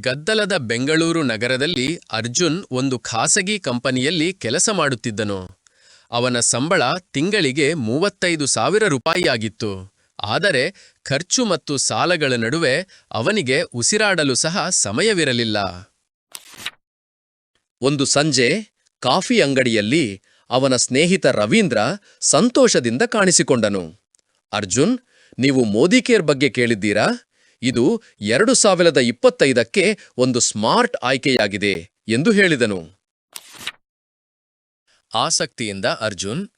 ಗದ್ದಲದ ಬೆಂಗಳೂರು ನಗರದಲ್ಲಿ ಅರ್ಜುನ್ ಒಂದು ಖಾಸಗಿ ಕಂಪನಿಯಲ್ಲಿ ಕೆಲಸ ಮಾಡುತ್ತಿದ್ದನು. ಅವನ ಸಂಬಳ ತಿಂಗಳಿಗೆ ಮೂವತ್ತೈದು ಸಾವಿರ ರೂಪಾಯಿಯಾಗಿತ್ತು. ಆದರೆ ಖರ್ಚು ಮತ್ತು ಸಾಲಗಳ ನಡುವೆ ಅವನಿಗೆ ಉಸಿರಾಡಲು ಸಹ ಸಮಯವಿರಲಿಲ್ಲ. ಒಂದು ಸಂಜೆ ಕಾಫಿ ಅಂಗಡಿಯಲ್ಲಿ ಅವನ ಸ್ನೇಹಿತ ರವೀಂದ್ರ ಸಂತೋಷದಿಂದ ಕಾಣಿಸಿಕೊಂಡನು. ಅರ್ಜುನ್, ನೀವು ಮೋದಿಕೇರ್ ಬಗ್ಗೆ ಕೇಳಿದ್ದೀರಾ? ಇದು ಎರಡು ಸಾವಿರದ ಇಪ್ಪತ್ತೈದಕ್ಕೆ ಒಂದು ಸ್ಮಾರ್ಟ್ ಆಯ್ಕೆಯಾಗಿದೆ ಎಂದು ಹೇಳಿದನು. ಆಸಕ್ತಿಯಿಂದ ಅರ್ಜುನ್,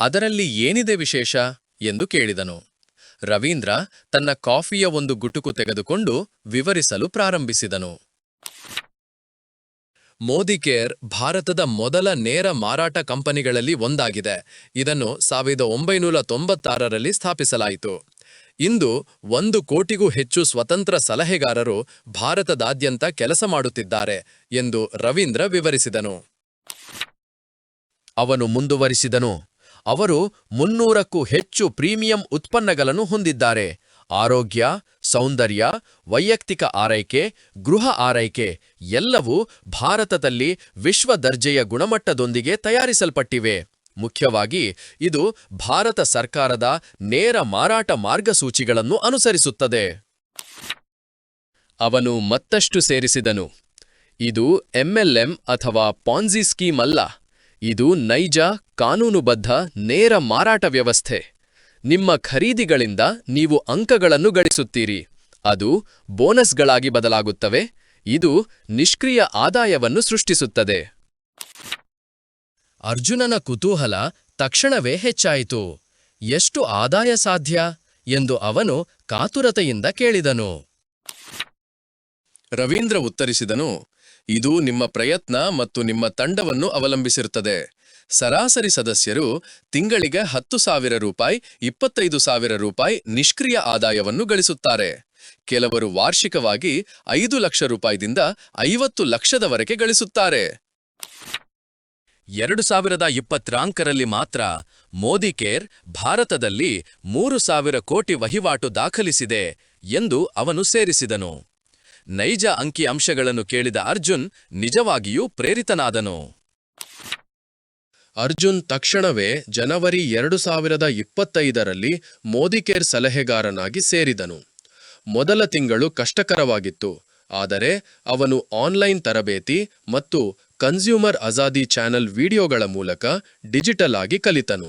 ಅದರಲ್ಲಿ ಏನಿದೆ ವಿಶೇಷ ಎಂದು ಕೇಳಿದನು. ರವೀಂದ್ರ ತನ್ನ ಕಾಫಿಯ ಒಂದು ಗುಟುಕು ತೆಗೆದುಕೊಂಡು ವಿವರಿಸಲು ಪ್ರಾರಂಭಿಸಿದನು. ಮೋದಿಕೇರ್ ಭಾರತದ ಮೊದಲ ನೇರ ಮಾರಾಟ ಕಂಪನಿಗಳಲ್ಲಿ ಒಂದಾಗಿದೆ. ಇದನ್ನು ಸಾವಿರದ ಒಂಬೈನೂರ ತೊಂಬತ್ತಾರರಲ್ಲಿ ಸ್ಥಾಪಿಸಲಾಯಿತು. ಇಂದು ಒಂದು ಕೋಟಿಗೂ ಹೆಚ್ಚು ಸ್ವತಂತ್ರ ಸಲಹೆಗಾರರು ಭಾರತದಾದ್ಯಂತ ಕೆಲಸ ಮಾಡುತ್ತಿದ್ದಾರೆ ಎಂದು ರವೀಂದ್ರ ವಿವರಿಸಿದನು. ಅವನು ಮುಂದುವರಿಸಿದನು. ಅವರು ಮುನ್ನೂರಕ್ಕೂ ಹೆಚ್ಚು ಪ್ರೀಮಿಯಂ ಉತ್ಪನ್ನಗಳನ್ನು ಹೊಂದಿದ್ದಾರೆ. ಆರೋಗ್ಯ, ಸೌಂದರ್ಯ, ವೈಯಕ್ತಿಕ ಆರೈಕೆ, ಗೃಹ ಆರೈಕೆ ಎಲ್ಲವೂ ಭಾರತದಲ್ಲಿ ವಿಶ್ವ ದರ್ಜೆಯ ಗುಣಮಟ್ಟದೊಂದಿಗೆ ತಯಾರಿಸಲ್ಪಟ್ಟಿವೆ. ಮುಖ್ಯವಾಗಿ ಇದು ಭಾರತ ಸರ್ಕಾರದ ನೇರ ಮಾರಾಟ ಮಾರ್ಗಸೂಚಿಗಳನ್ನು ಅನುಸರಿಸುತ್ತದೆ. ಅವನು ಮತ್ತಷ್ಟು ಸೇರಿಸಿದನು. ಇದು ಎಂಎಲ್ಎಂ ಅಥವಾ ಪಾನ್ಜಿ ಸ್ಕೀಮ್ ಅಲ್ಲ. ಇದು ನೈಜ, ಕಾನೂನುಬದ್ಧ, ನೇರ ಮಾರಾಟ ವ್ಯವಸ್ಥೆ. ನಿಮ್ಮ ಖರೀದಿಗಳಿಂದ ನೀವು ಅಂಕಗಳನ್ನು ಗಳಿಸುತ್ತೀರಿ. ಅದು ಬೋನಸ್ಗಳಾಗಿ ಬದಲಾಗುತ್ತವೆ. ಇದು ನಿಷ್ಕ್ರಿಯ ಆದಾಯವನ್ನು ಸೃಷ್ಟಿಸುತ್ತದೆ. ಅರ್ಜುನನ ಕುತೂಹಲ ತಕ್ಷಣವೇ ಹೆಚ್ಚಾಯಿತು. ಎಷ್ಟು ಆದಾಯ ಸಾಧ್ಯ? ಎಂದು ಅವನು ಕಾತುರತೆಯಿಂದ ಕೇಳಿದನು. ರವೀಂದ್ರ ಉತ್ತರಿಸಿದನು, ಇದು ನಿಮ್ಮ ಪ್ರಯತ್ನ ಮತ್ತು ನಿಮ್ಮ ತಂಡವನ್ನು ಅವಲಂಬಿಸಿರುತ್ತದೆ. ಸರಾಸರಿ ಸದಸ್ಯರು ತಿಂಗಳಿಗೆ ಹತ್ತು ಸಾವಿರ ರೂಪಾಯಿ, ಇಪ್ಪತ್ತೈದು ಸಾವಿರ ರೂಪಾಯಿ ನಿಷ್ಕ್ರಿಯ ಆದಾಯವನ್ನು ಗಳಿಸುತ್ತಾರೆ. ಕೆಲವರು ವಾರ್ಷಿಕವಾಗಿ ಐದು ಲಕ್ಷ ರೂಪಾಯಿದಿಂದ ಐವತ್ತು ಲಕ್ಷದವರೆಗೆ ಗಳಿಸುತ್ತಾರೆ. ಎರಡು ಸಾವಿರದ ಇಪ್ಪತ್ನಾಲ್ಕರಲ್ಲಿ ಮಾತ್ರ ಮೋದಿಕೇರ್ ಭಾರತದಲ್ಲಿ ಮೂರು ಸಾವಿರ ಕೋಟಿ ವಹಿವಾಟು ದಾಖಲಿಸಿದೆ ಎಂದು ಅವನು ಸೇರಿಸಿದನು. ನೈಜ ಅಂಕಿಅಂಶಗಳನ್ನು ಕೇಳಿದ ಅರ್ಜುನ್ ನಿಜವಾಗಿಯೂ ಪ್ರೇರಿತನಾದನು. ಅರ್ಜುನ್ ತಕ್ಷಣವೇ ಜನವರಿ ಎರಡು ಸಾವಿರದ ಇಪ್ಪತ್ತೈದರಲ್ಲಿ ಮೋದಿಕೇರ್ ಸಲಹೆಗಾರನಾಗಿ ಸೇರಿದನು. ಮೊದಲ ತಿಂಗಳು ಕಷ್ಟಕರವಾಗಿತ್ತು, ಆದರೆ ಅವನು ಆನ್ಲೈನ್ ತರಬೇತಿ ಮತ್ತು ಕನ್ಸ್ಯೂಮರ್ ಅಜಾದಿ ಚಾನೆಲ್ ವಿಡಿಯೋಗಳ ಮೂಲಕ ಡಿಜಿಟಲ್ ಆಗಿ ಕಲಿತನು.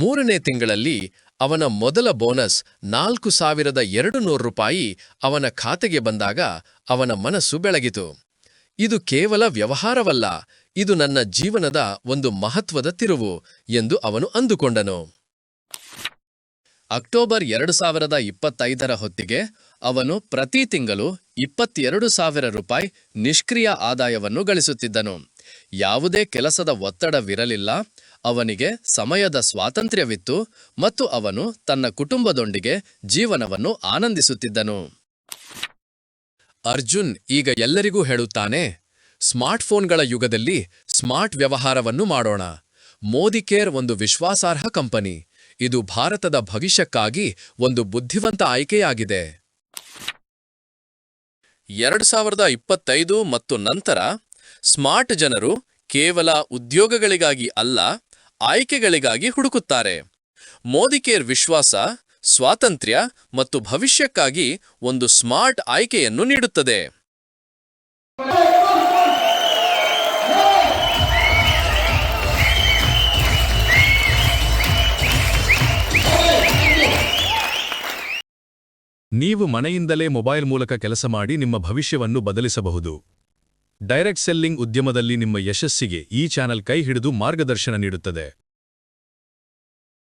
ಮೂರನೇ ತಿಂಗಳಲ್ಲಿ ಅವನ ಮೊದಲ ಬೋನಸ್ ನಾಲ್ಕು ಸಾವಿರದ ಎರಡು ನೂರು ರೂಪಾಯಿ ಅವನ ಖಾತೆಗೆ ಬಂದಾಗ ಅವನ ಮನಸ್ಸು ಬೆಳಗಿತು. ಇದು ಕೇವಲ ವ್ಯವಹಾರವಲ್ಲ, ಇದು ನನ್ನ ಜೀವನದ ಒಂದು ಮಹತ್ವದ ತಿರುವು ಎಂದು ಅವನು ಅಂದುಕೊಂಡನು. ಅಕ್ಟೋಬರ್ ಎರಡು ಸಾವಿರದ ಇಪ್ಪತ್ತೈದರ ಹೊತ್ತಿಗೆ ಅವನು ಪ್ರತಿ ತಿಂಗಳು ಇಪ್ಪತ್ತೆರಡು ಸಾವಿರ ರೂಪಾಯಿ ನಿಷ್ಕ್ರಿಯ ಆದಾಯವನ್ನು ಗಳಿಸುತ್ತಿದ್ದನು. ಯಾವುದೇ ಕೆಲಸದ ಒತ್ತಡವಿರಲಿಲ್ಲ. ಅವನಿಗೆ ಸಮಯದ ಸ್ವಾತಂತ್ರ್ಯವಿತ್ತು ಮತ್ತು ಅವನು ತನ್ನ ಕುಟುಂಬದೊಂದಿಗೆ ಜೀವನವನ್ನು ಆನಂದಿಸುತ್ತಿದ್ದನು. ಅರ್ಜುನ್ ಈಗ ಎಲ್ಲರಿಗೂ ಹೇಳುತ್ತಾನೆ, ಸ್ಮಾರ್ಟ್ಫೋನ್ಗಳ ಯುಗದಲ್ಲಿ ಸ್ಮಾರ್ಟ್ ವ್ಯವಹಾರವನ್ನು ಮಾಡೋಣ. ಮೋದಿಕೇರ್ ಒಂದು ವಿಶ್ವಾಸಾರ್ಹ ಕಂಪನಿ. ಇದು ಭಾರತದ ಭವಿಷ್ಯಕ್ಕಾಗಿ ಒಂದು ಬುದ್ಧಿವಂತ ಆಯ್ಕೆಯಾಗಿದೆ. ಎರಡು ಸಾವಿರದ ಇಪ್ಪತ್ತೈದು ಮತ್ತು ನಂತರ ಸ್ಮಾರ್ಟ್ ಜನರು ಕೇವಲ ಉದ್ಯೋಗಗಳಿಗಾಗಿ ಅಲ್ಲ, ಆಯ್ಕೆಗಳಿಗಾಗಿ ಹುಡುಕುತ್ತಾರೆ. ಮೋದಿಕೇರ್ ವಿಶ್ವಾಸ, ಸ್ವಾತಂತ್ರ್ಯ ಮತ್ತು ಭವಿಷ್ಯಕ್ಕಾಗಿ ಒಂದು ಸ್ಮಾರ್ಟ್ ಆಯ್ಕೆಯನ್ನು ನೀಡುತ್ತದೆ. ನೀವು ಮನೆಯಿಂದಲೇ ಮೊಬೈಲ್ ಮೂಲಕ ಕೆಲಸ ಮಾಡಿ ನಿಮ್ಮ ಭವಿಷ್ಯವನ್ನು ಬದಲಿಸಬಹುದು. ಡೈರೆಕ್ಟ್ ಸೆಲ್ಲಿಂಗ್ ಉದ್ಯಮದಲ್ಲಿ ನಿಮ್ಮ ಯಶಸ್ಸಿಗೆ ಈ ಚಾನಲ್ ಕೈ ಹಿಡಿದು ಮಾರ್ಗದರ್ಶನ ನೀಡುತ್ತದೆ.